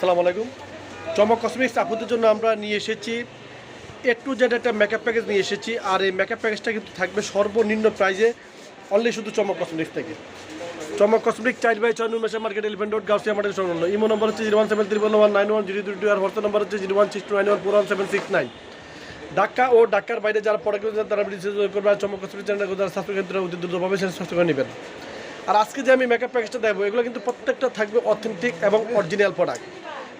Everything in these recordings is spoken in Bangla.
সালাম আলাইকুম। চমক কসমেটিক্স আপুদের জন্য আমরা নিয়ে এসেছি। এ টু জেড একটা মেকআপ প্যাকেজ নিয়ে এসেছি। আর এই মেকআপ প্যাকেজটা কিন্তু থাকবে সর্বনিম্ন প্রাইজে অনলি শুধু চমক কসমেটিক্স থেকে। চমক কসমেটিক চাইল্ড বাই ছয় মেশা market Elephant Road Gausia market সংলগ্ন। ইমো নম্বর হচ্ছে zero one seven triple one nine one zero two আর হোয়াটসঅ্যাপ নম্বর হচ্ছে zero one six two nine one four one seven six nine Dhaka ও ঢাকার বাইরে যারা পড়ে গেছে তারা করবে। চমক কসমেটিক চ্যানেল যারা স্বাস্থ্যকেন্দ্রে অতি দ্রুতভাবে সেটা স্বাস্থ্য করে নেবেন। আর আজকে যে আমি মেকআপ প্যাকেজটা দেবো এগুলো কিন্তু প্রত্যেকটা থাকবে অথেন্টিক এবং অরিজিনাল প্রোডাক্ট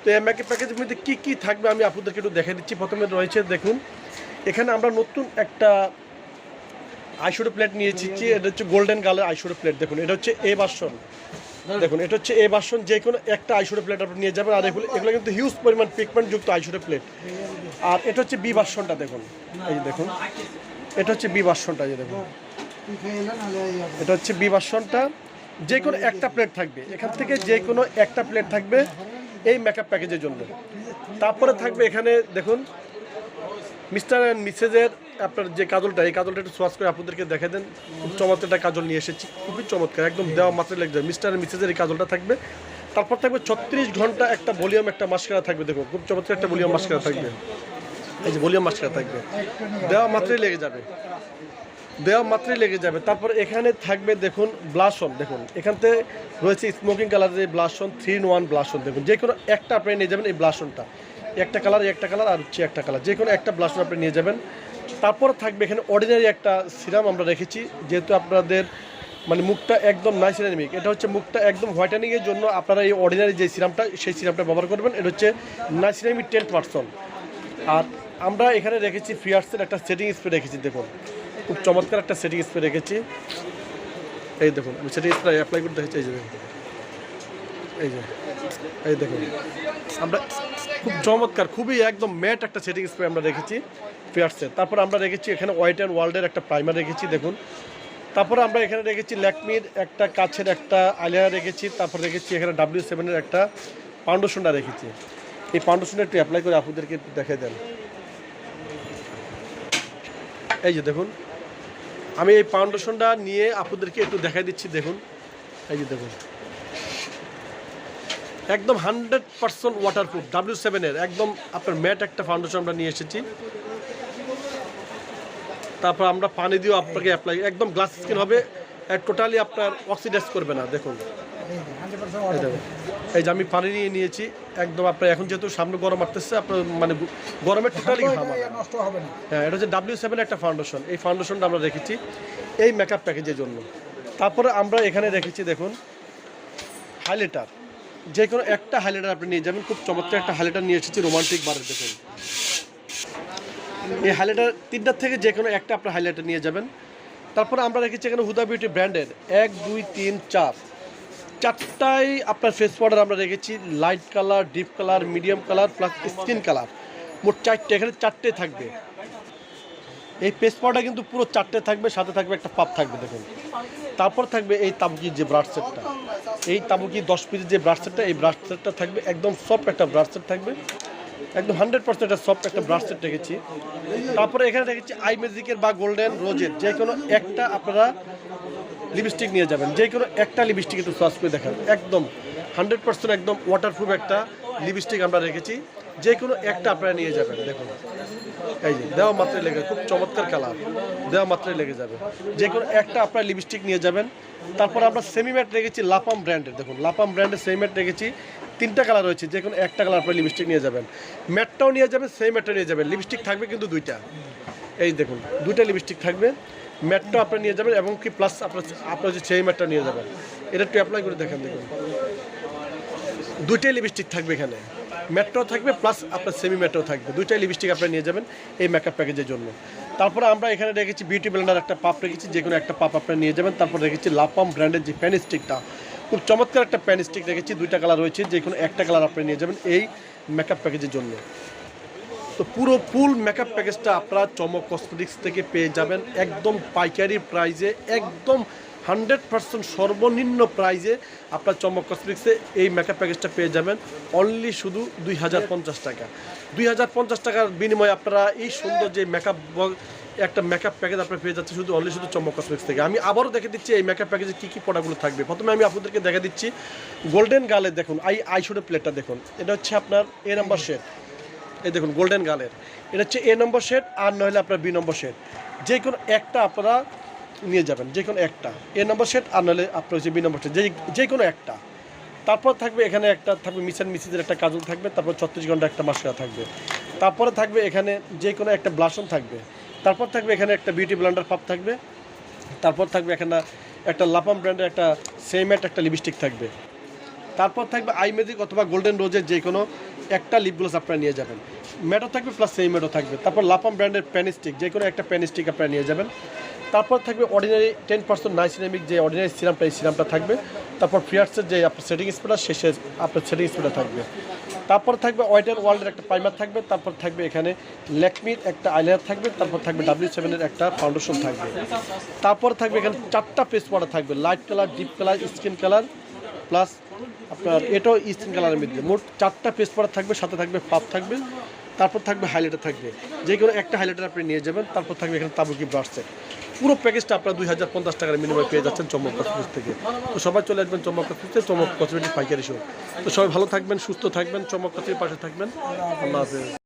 তো এই মেকআপ প্যাকেজের মধ্যে কী কী থাকবে আমি আপনাদেরকে একটু দেখে দিচ্ছি। প্রথমে রয়েছে, দেখুন, এখানে আমরা নতুন একটা আইশোডো প্লেট নিয়েছি এটা হচ্ছে গোল্ডেন কালার আইশোডো প্লেট দেখুন, এটা হচ্ছে এ বাসন দেখুন, এটা হচ্ছে এ বাসন যে কোনো একটা আইশোডো প্লেট আপনি নিয়ে যাবেন, আর এগুলো এগুলো কিন্তু হিউজ পরিমাণ পিগমেন্ট যুক্ত আইশোডো প্লেট আর এটা হচ্ছে বি বাসনটা দেখুন, এই যে দেখুন, এটা হচ্ছে বি বাসনটা এই যে দেখুন। এটা হচ্ছে বি বাসনটা যে কোনো একটা প্লেট থাকবে, এখান থেকে যে কোনো একটা প্লেট থাকবে এই মেকআপ প্যাকেজের জন্য। তারপরে থাকবে এখানে, দেখুন মিস্টার অ্যান্ড মিসেজের আপনার যে কাজলটা, এই কাজলটা একটু সোয়াস করে আপনাদেরকে দেখে দেন। খুব চমৎকার একটা কাজল নিয়ে এসেছি, খুবই চমৎকার, একদম দেওয়া মাত্র লেগে যায় মিস্টার অ্যান্ড মিসেজের এই কাজলটা থাকবে। তারপর থাকবে ছত্রিশ ঘণ্টা একটা ভলিউম একটা মাস্কারা থাকবে দেখো খুব চমৎকার একটা ভলিউম মাস্কারা থাকবে। এই যে ভলিউম মাস্কারা থাকবে। দেওয়া মাত্রই লেগে যাবে। দেওয়া মাত্রই লেগে যাবে। তারপর এখানে থাকবে দেখুন ব্লাশন দেখুন। এখানতে রয়েছে স্মোকিং কালারের এই blush on three in one blush on দেখুন। যে কোনো একটা আপনি নিয়ে যাবেন এই ব্লাশনটা একটা কালার একটা কালার আর হচ্ছে একটা কালার যে কোনো একটা ব্লাশন আপনি নিয়ে যাবেন। তারপর থাকবে এখানে অর্ডিনারি একটা সিরাম আমরা রেখেছি, যেহেতু আপনাদের মানে মুখটা একদম নাই সিরামিক এটা হচ্ছে মুখটা একদম হোয়াইটেনিংয়ের জন্য আপনারা এই অর্ডিনারি যে সিরামটা সেই সিরামটা ব্যবহার করবেন। এটা হচ্ছে নাই সিরামিক টেন পার্সেন্ট। আর আমরা এখানে রেখেছি ফিয়ার্সের একটা সেটিং স্প্রে রেখেছি, দেখুন। খুব চমৎকার একটা সেটিং স্প্রে রেখেছি। এই দেখুন, আমি সেটিং স্প্রে অ্যাপ্লাই করতে হয়েছে এই যে। এই যে, এই দেখুন। আমরা খুব চমৎকার, খুবই একদম ম্যাট একটা সেটিং স্প্রে আমরা রেখেছি ফিয়ার্সের তারপর আমরা রেখেছি এখানে হোয়াইট অ্যান্ড ওয়ার্ল্ডের একটা প্রাইমার রেখেছি, দেখুন। তারপরে আমরা এখানে রেখেছি ল্যাকমির একটা কাছের একটা আলিয়া রেখেছি, তারপর রেখেছি এখানে ডাব্লিউ সেভেনের একটা পাউন্ডেশনটা রেখেছি। এই পাউন্ডেশনটা একটু অ্যাপ্লাই করে আপনাদেরকে দেখে দেন। এই যে দেখুন আমি এই ফাউন্ডেশনটা নিয়ে আপনাদেরকে একটু দেখাই দিচ্ছি, দেখুন। এই যে দেখুন। একদম হান্ড্রেড পার্সেন্ট ওয়াটারপ্রুফ ডাব্লিউ সেভেনের একদম আপনার ম্যাট একটা ফাউন্ডেশন আমরা নিয়ে এসেছি। তারপর আমরা পানি দিয়েও আপনাকে অ্যাপ্লাই একদম গ্লাস স্কিন হবে টোটালি আপনার অক্সিডাইজ করবে না, দেখুন। এই যে আমি পানি নিয়ে নিয়েছি একদম আপনার এখন যেহেতু সামনে গরম আসতেছে আপনার মানে গরমের টোটালি। নষ্ট হবে না। হ্যাঁ এটা হচ্ছে ডাব্লিউ সেভেন একটা ফাউন্ডেশন এই ফাউন্ডেশনটা আমরা রেখেছি এই মেকআপ প্যাকেজের জন্য। তারপরে আমরা এখানে রেখেছি দেখুন হাইলাইটার যে কোনো একটা হাইলাইটার আপনি নিয়ে যাবেন খুব চমৎকার একটা হাইলাইটার নিয়ে এসেছি রোমান্টিক বারের দেখুন। এই হাইলাইটার তিনটার থেকে যে কোনো একটা আপনার হাইলাইটার নিয়ে যাবেন। তারপরে আমরা রেখেছি এখানে হুদা বিউটি ব্র্যান্ডের এক দুই তিন চার। চারটাই আপনার ফেস পাউডার আমরা রেখেছি light colour deep colour medium colour plus skin colour মোট চারটে, এখানে চারটে থাকবে। এই ফেস পাউডার কিন্তু পুরো চারটে থাকবে, সাথে থাকবে একটা পাপ থাকবে, দেখুন। তারপর থাকবে এই তাবুকির যে ব্রাশ সেটটা এই তাবুকি দশ পিসের যে ব্রাশ সেটটা এই ব্রাশ সেটটা থাকবে, একদম সফট একটা ব্রাশ সেট থাকবে। একদম হান্ড্রেড পার্সেন্ট একটা সফট একটা ব্রাশ সেট রেখেছি। তারপরে এখানে রেখেছি আই ম্যাজিকের বা গোল্ডেন রোজের যে কোনো একটা আপনারা লিপস্টিক নিয়ে যাবেন। যে কোনো একটা লিপস্টিক একটু সার্চ করে দেখান। একদম হান্ড্রেড পার্সেন্ট একদম ওয়াটারপ্রুফ একটা লিপস্টিক আমরা রেখেছি। যে কোনো একটা আপনারা নিয়ে যাবেন, দেখুন। এই যে, দেওয়া মাত্রায় লেগে, খুব চমৎকার কালার দেওয়া মাত্রায় লেগে যাবে। যে কোনো একটা আপনার লিপস্টিক নিয়ে যাবেন। তারপর আমরা সেমি ম্যাট রেখেছি লাপাম ব্র্যান্ডের দেখুন। লাপাম ব্র্যান্ডের সেমি ম্যাট রেখেছি। তিনটা কালার রয়েছে, যে কোনো একটা কালার আপনার লিপস্টিক নিয়ে যাবেন। ম্যাটটাও নিয়ে যাবেন সেমি ম্যাটটা নিয়ে যাবেন। লিপস্টিক থাকবে কিন্তু দুইটা। এই দেখুন, দুইটা লিপস্টিক থাকবে। ম্যাটটা আপনি নিয়ে যাবেন এবং কি প্লাস আপনার আপনার যে সেই ম্যাটটা নিয়ে যাবেন। এটা একটু অ্যাপ্লাই করে দেখেন, দেখুন। দুইটাই লিপস্টিক থাকবে এখানে। ম্যাটটাও থাকবে প্লাস আপনার সেমি ম্যাটও থাকবে। দুইটাই লিপস্টিক আপনি নিয়ে যাবেন এই মেকআপ প্যাকেজের জন্য। তারপরে আমরা এখানে রেখেছি বিউটি ব্লেন্ডার একটা পাপ রেখেছি, যে কোনো একটা পাপ আপনি নিয়ে যাবেন। তারপর রেখেছি লাপাম ব্র্যান্ডের যে প্যান স্টিকটা খুব চমৎকার একটা প্যান স্টিক রেখেছি, দুইটা কালার রয়েছে, যে কোনো একটা কালার আপনি নিয়ে যাবেন এই মেকআপ প্যাকেজের জন্য। তো পুরো ফুল মেকআপ প্যাকেজটা আপনারা চমক কসমেটিক্স থেকে পেয়ে যাবেন। একদম পাইকারি প্রাইজে একদম হান্ড্রেড পার্সেন্ট সর্বনিম্ন প্রাইজে আপনার চমক কসমেটিক্সে এই মেকআপ প্যাকেজটা পেয়ে যাবেন। অনলি শুধু দুই হাজার পঞ্চাশ টাকা। দুই হাজার পঞ্চাশ টাকার বিনিময়ে আপনারা এই সুন্দর যে মেকআপ একটা মেকআপ প্যাকেজ আপনার পেয়ে যাচ্ছে শুধু অনলি শুধু চমক কসমেটিক্স থেকে। আমি আবারও দেখে দিচ্ছি এই মেকআপ প্যাকেজে কী কী প্রোডাক্টগুলো থাকবে। প্রথমে আমি আপনাদেরকে দেখে দিচ্ছি গোল্ডেন গালের দেখুন আই আইশোডো প্লেটটা দেখুন। এটা হচ্ছে আপনার এ নাম্বার শেড এই দেখুন গোল্ডেন গালের এটা হচ্ছে এ নম্বর শেড আর নইলে আপনার বি নম্বর শেড যে কোনো একটা আপনারা নিয়ে যাবেন, যে কোনো একটা। এ নম্বর শেড আর নইলে আপনার হচ্ছে বি নম্বর শেড যে যে কোনো একটা। তারপর থাকবে এখানে একটা, থাকবে মিস অ্যান্ড একটা কাজল থাকবে, তারপর ছত্রিশ ঘণ্টা একটা মাসকা থাকবে। তারপরে থাকবে এখানে যে কোনো একটা ব্লাসন থাকবে। তারপর থাকবে এখানে একটা বিউটি ব্লান্ডার পাপ থাকবে। তারপর থাকবে এখানে একটা লাপাম ব্র্যান্ডের একটা সেমেট একটা লিপস্টিক থাকবে। তারপর থাকবে আই ম্যাজিক অথবা গোল্ডেন রোজের যে কোনো একটা লিপ গ্লোস আপনারা নিয়ে যাবেন। ম্যাটো থাকবে প্লাস সেই ম্যাটো থাকবে। তারপর লাপাম ব্র্যান্ডের প্যানিস্টিক যে কোনো একটা প্যানিস্টিক আপনারা নিয়ে যাবেন। তারপর থাকবে অর্ডিনারি টেন পার্সেন্ট নাইসিনামিক যে অর্ডিনারি সিরামটা এই সিরামটা থাকবে। তারপর ফ্রিয়ার্সের যে আপনার সেটিং স্প্রেটা শেষে আপনার সেটিং স্প্রেটা থাকবে। তারপর থাকবে ওয়াইটার ওয়ার্ল্ডের একটা প্রাইমার থাকবে। তারপর থাকবে এখানে ল্যাকমির একটা আইলাইনার থাকবে। তারপর থাকবে ডাব্লিউ সেভেনের একটা ফাউন্ডেশন থাকবে। তারপর থাকবে এখানে চারটা পেস্ট পাউডার থাকবে। Light colour deep colour skin colour plus আপনার এটাও স্কিন কালারের মধ্যে। মোট চারটা পেস্ট পাউডার থাকবে, সাথে থাকবে পাপ থাকবে, তারপর থাকবে হাইলাইটার থাকবে। যে কোনো একটা হাইলাইটার আপনি নিয়ে যাবেন, তারপর থাকবে এখানে তাবুকি ব্রাশ পুরো প্যাকেজটা আপনার দুই হাজার পঞ্চাশ টাকার বিনিময়ে পেয়ে যাচ্ছেন চমক কসমেটিক্স থেকে। তো সবাই চলে আসবেন চমক কসমেটিক্স চমক কসমেটিক পাইকারি শো তো সবাই ভালো থাকবেন, সুস্থ থাকবেন চমক কসমেটিক পাশে থাকবেন। আল্লাহ হাফেজ।